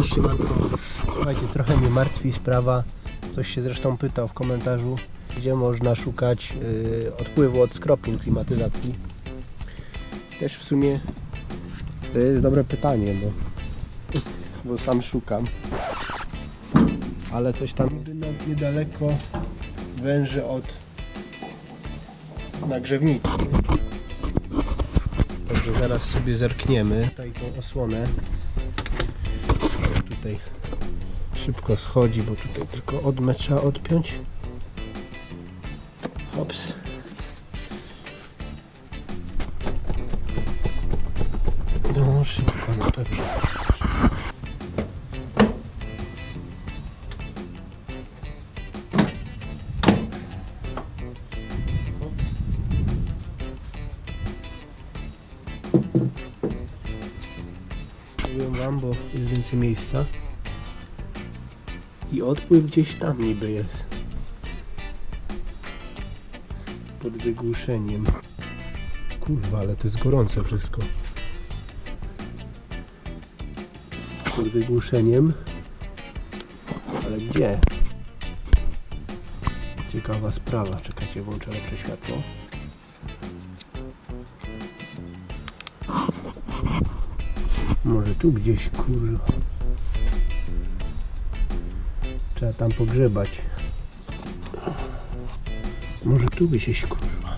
Cóż siemanko, słuchajcie, trochę mnie martwi sprawa. Ktoś się zresztą pytał w komentarzu, gdzie można szukać y, odpływu od skropień klimatyzacji. Też w sumie to jest dobre pytanie, bo, bo sam szukam. Ale coś tam niby niedaleko węży od nagrzewnicy. Także zaraz sobie zerkniemy. Tutaj tą osłonę tutaj szybko schodzi, bo tutaj tylko odmę trzeba odpiąć. Hops. No szybko na pewno. Wam, bo jest więcej miejsca. I odpływ gdzieś tam niby jest. Pod wygłuszeniem. Kurwa, ale to jest gorące wszystko. Pod wygłuszeniem. Ale gdzie? Ciekawa sprawa. Czekajcie, włączę lepsze światło. Może tu gdzieś, kurwa. Trzeba tam pogrzebać. Może tu gdzieś, kurwa.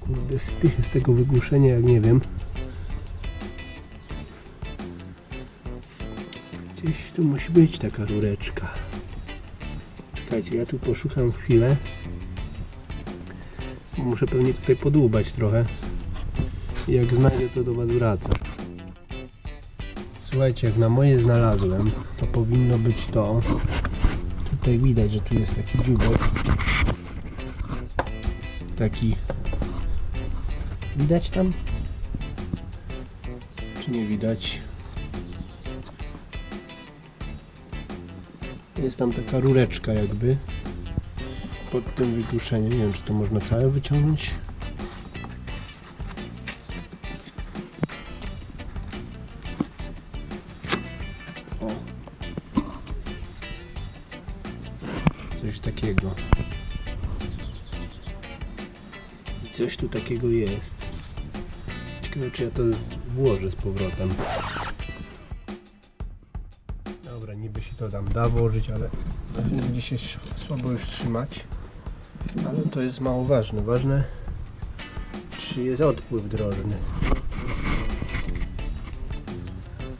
Kurde, sypie się z tego wygłuszenia, jak nie wiem. Gdzieś tu musi być taka rureczka. Czekajcie, ja tu poszukam chwilę. Muszę pewnie tutaj podłubać trochę. Jak znajdę, to do Was wracam. Słuchajcie, jak na moje znalazłem, to powinno być to. Tutaj widać, że tu jest taki dziubek. Taki. Widać tam? Czy nie widać? Jest tam taka rureczka jakby pod tym wygłuszeniem. Nie wiem, czy to można całe wyciągnąć. Coś takiego. Coś tu takiego jest. Ciekawe, czy ja to włożę z powrotem. Dobra, niby się to tam da włożyć, ale będzie się słabo już trzymać. Ale to jest mało ważne. Ważne, czy jest odpływ drożny.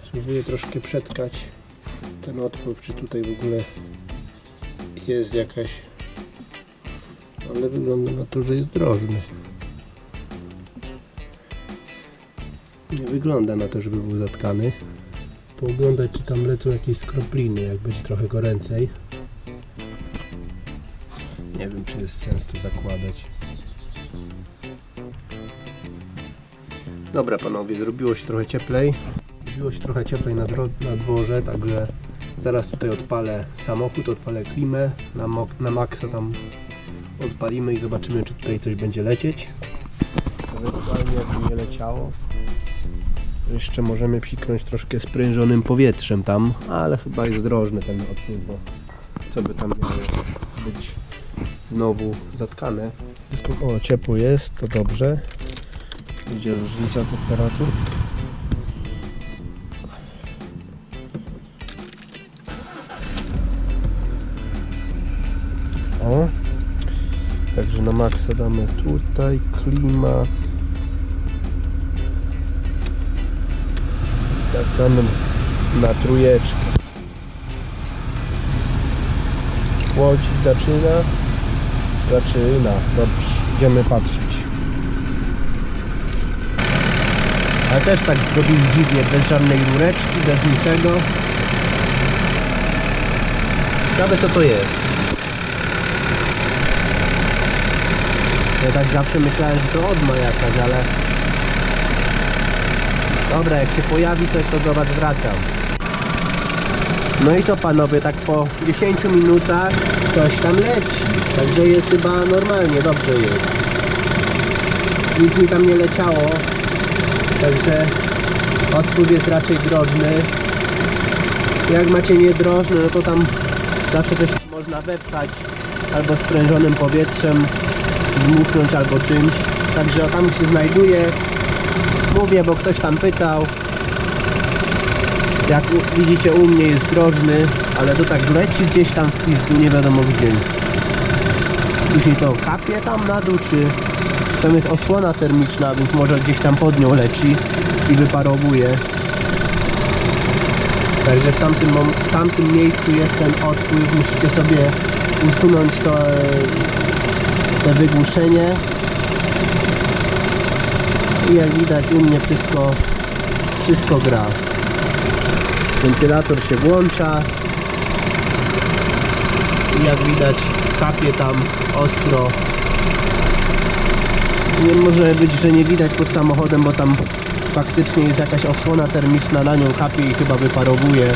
Spróbuję troszkę przetkać ten odpływ, czy tutaj w ogóle jest jakaś... Ale wygląda na to, że jest drożny. Nie wygląda na to, żeby był zatkany pooglądać, czy tam lecą jakieś skropliny, jak będzie trochę goręcej. Nie wiem, czy jest sens to zakładać. Dobra, panowie, zrobiło się trochę cieplej. Zrobiło się trochę cieplej na, na dworze, także zaraz tutaj odpalę samochód, odpalę klimę, na, na maksa tam odpalimy i zobaczymy, czy tutaj coś będzie lecieć. Ewentualnie jakby nie leciało, jeszcze możemy psiknąć troszkę sprężonym powietrzem tam, ale chyba jest drożny ten odpływ, bo co by tam miało być znowu zatkane. O, ciepło jest, to dobrze. Idzie różnica temperatur. O, także na maksa damy tutaj, klima. Na trójeczkę. Chłodzić zaczyna. Zaczyna. Dobrze, idziemy patrzeć. Ale też tak zrobili dziwnie, bez żadnej rureczki, bez niczego. Ciekawe co to jest. Ja tak zawsze myślałem, że to odma jakaś, ale... Dobra, jak się pojawi coś, to do Was wracam. No i co panowie, tak po 10 minutach coś tam leci. Także jest chyba normalnie, dobrze jest. nic mi tam nie leciało. Także odpływ jest raczej drożny. Jak macie niedrożny, no to tam zawsze coś można wepchać albo sprężonym powietrzem dmuchnąć albo czymś. Także tam się znajduje. Mówię, bo ktoś tam pytał. Jak widzicie u mnie jest drożny, ale to tak leci gdzieś tam w pizdu, nie wiadomo gdzie. Później to kapie tam na dół, czy tam jest osłona termiczna, więc może gdzieś tam pod nią leci i wyparowuje. Także w tamtym, w tamtym miejscu jest ten odpływ, musicie sobie usunąć to, e, te wygłuszenie. I jak widać u mnie wszystko, wszystko gra. Wentylator się włącza. I jak widać kapie tam ostro. Nie może być, że nie widać pod samochodem, bo tam faktycznie jest jakaś osłona termiczna, na nią kapie i chyba wyparowuje.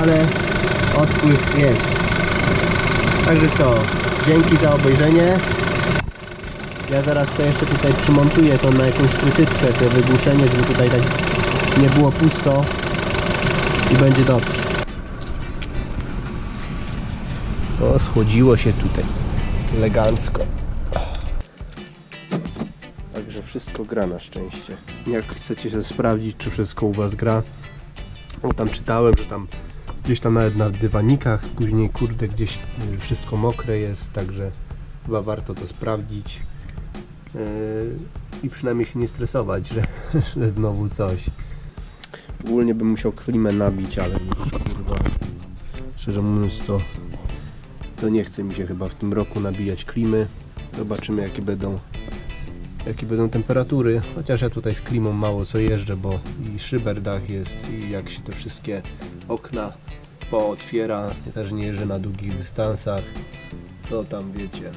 Ale odpływ jest. Także co, dzięki za obejrzenie. Ja zaraz sobie jeszcze tutaj przymontuję to na jakąś trytytkę, te wygłuszenie, żeby tutaj tak nie było pusto i będzie dobrze. O, schłodziło się tutaj elegancko. Także wszystko gra na szczęście. Jak chcecie się sprawdzić, czy wszystko u Was gra, bo tam czytałem, że tam gdzieś tam nawet na dywanikach, później kurde gdzieś y, wszystko mokre jest, także chyba warto to sprawdzić i przynajmniej się nie stresować, że, że znowu coś. Ogólnie bym musiał klimę nabić, ale już kurwa, szczerze mówiąc to, to nie chce mi się chyba w tym roku nabijać klimy. Zobaczymy jakie będą jakie będą temperatury, chociaż ja tutaj z klimą mało co jeżdżę, bo i szyberdach jest i jak się te wszystkie okna pootwiera, ja też nie jeżdżę na długich dystansach, to tam wiecie,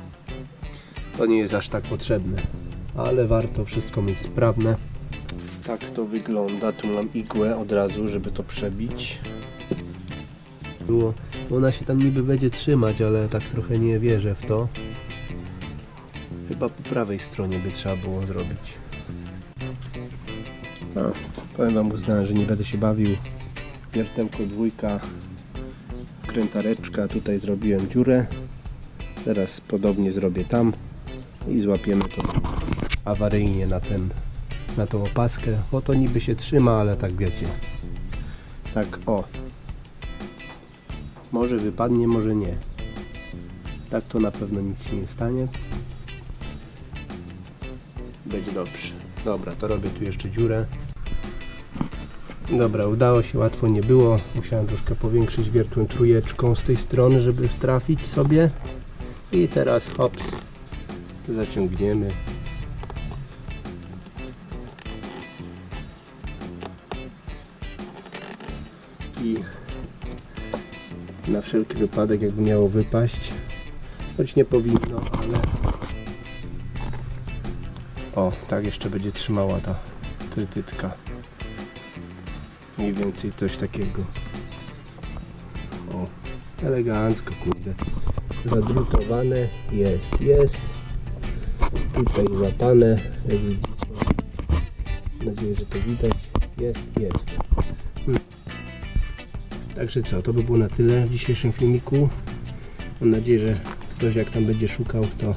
to nie jest aż tak potrzebne, ale warto wszystko mieć sprawne. Tak to wygląda, tu mam igłę od razu, żeby to przebić. Było, ona się tam niby będzie trzymać, ale tak trochę nie wierzę w to. Chyba po prawej stronie by trzeba było zrobić. A, powiem wam, uznałem, że nie będę się bawił. Wiertełko dwójka, wkrętareczka, tutaj zrobiłem dziurę. Teraz podobnie zrobię tam i złapiemy to awaryjnie na ten, na tą opaskę, bo to niby się trzyma, ale tak wiecie. Tak, o. Może wypadnie, może nie. Tak to na pewno nic się nie stanie. Będzie dobrze. Dobra, to robię tu jeszcze dziurę. Dobra, udało się, łatwo nie było. Musiałem troszkę powiększyć wiertłem trójeczką z tej strony, żeby trafić sobie. I teraz hops, zaciągniemy. I na wszelki wypadek, jakby miało wypaść, choć nie powinno, ale o, tak jeszcze będzie trzymała ta trytytka. Mniej więcej coś takiego. O, elegancko, kurde. Zadrutowane jest, jest. Tutaj złapane, jak widzicie. Mam nadzieję, że to widać. Jest, jest. Hmm. Także co, to by było na tyle w dzisiejszym filmiku. Mam nadzieję, że ktoś jak tam będzie szukał, to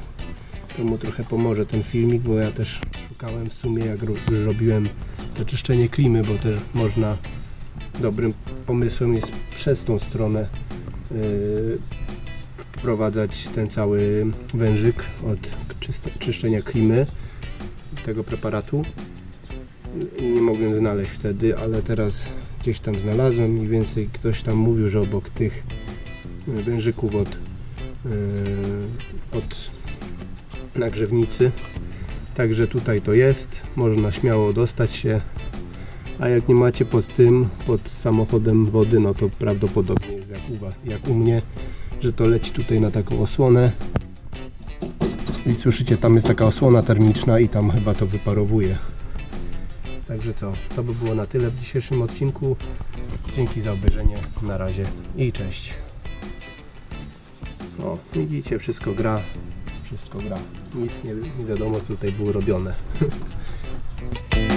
to mu trochę pomoże ten filmik, bo ja też szukałem w sumie jak już robiłem to czyszczenie klimy, bo też można dobrym pomysłem jest przez tą stronę yy, wprowadzać ten cały wężyk od czyszczenia klimy tego preparatu nie mogłem znaleźć wtedy, ale teraz gdzieś tam znalazłem mniej więcej ktoś tam mówił, że obok tych wężyków od, yy, od nagrzewnicy. Także tutaj to jest, można śmiało dostać się. A jak nie macie pod tym, pod samochodem wody, no to prawdopodobnie jest jak u, was, jak u mnie, że to leci tutaj na taką osłonę. I słyszycie, tam jest taka osłona termiczna i tam chyba to wyparowuje. Także co, to by było na tyle w dzisiejszym odcinku. Dzięki za obejrzenie, na razie i cześć. O, widzicie, wszystko gra, wszystko gra. Nic nie, nie wiadomo co tutaj było robione.